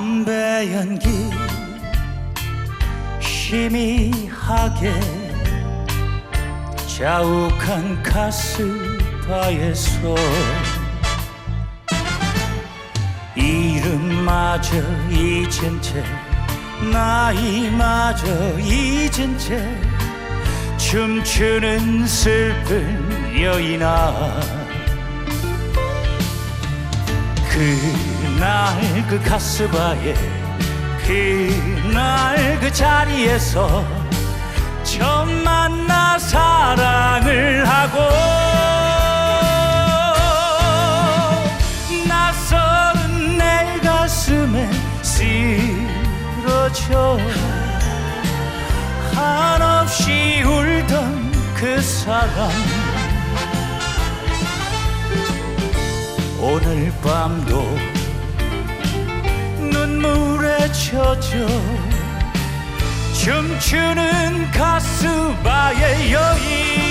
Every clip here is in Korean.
내 연기 희미하게 자욱한 가스바에서 이름마저 잊은 채 나이마저 잊은 채 춤추는 슬픈 여인아. 그 날 그 가스바에 그날 그 자리에서 처음 만나 사랑을 하고 낯선 내 가슴에 쓰러져 한없이 울던 그 사람. 오늘 밤도 눈 물에 젖어 춤추는 가스바의 여인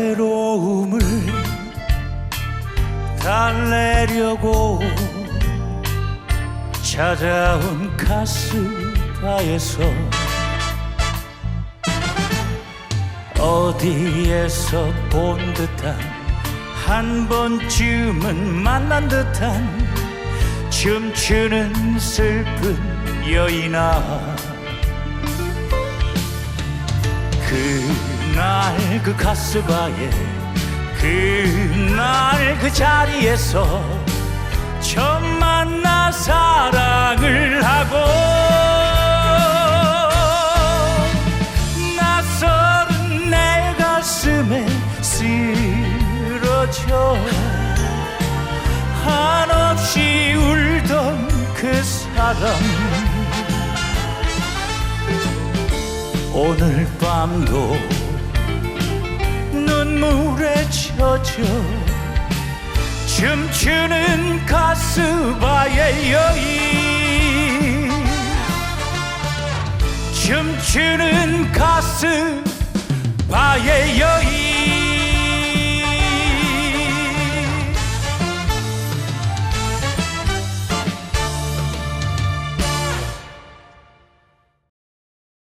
외로움을 달래려고 찾아온 가스바에서 어디에서 본 듯한 한 번쯤은 만난 듯한 춤추는 슬픈 여인아 그날 그 가스바에 그날 그 자리에서 처음 만나 사랑을 하고 낯설은 내 가슴에 쓰러져 한없이 울던 그 사람. 오늘 밤도 눈물에 젖어 춤추는 가스바의 여인. 춤추는 가스바의 여인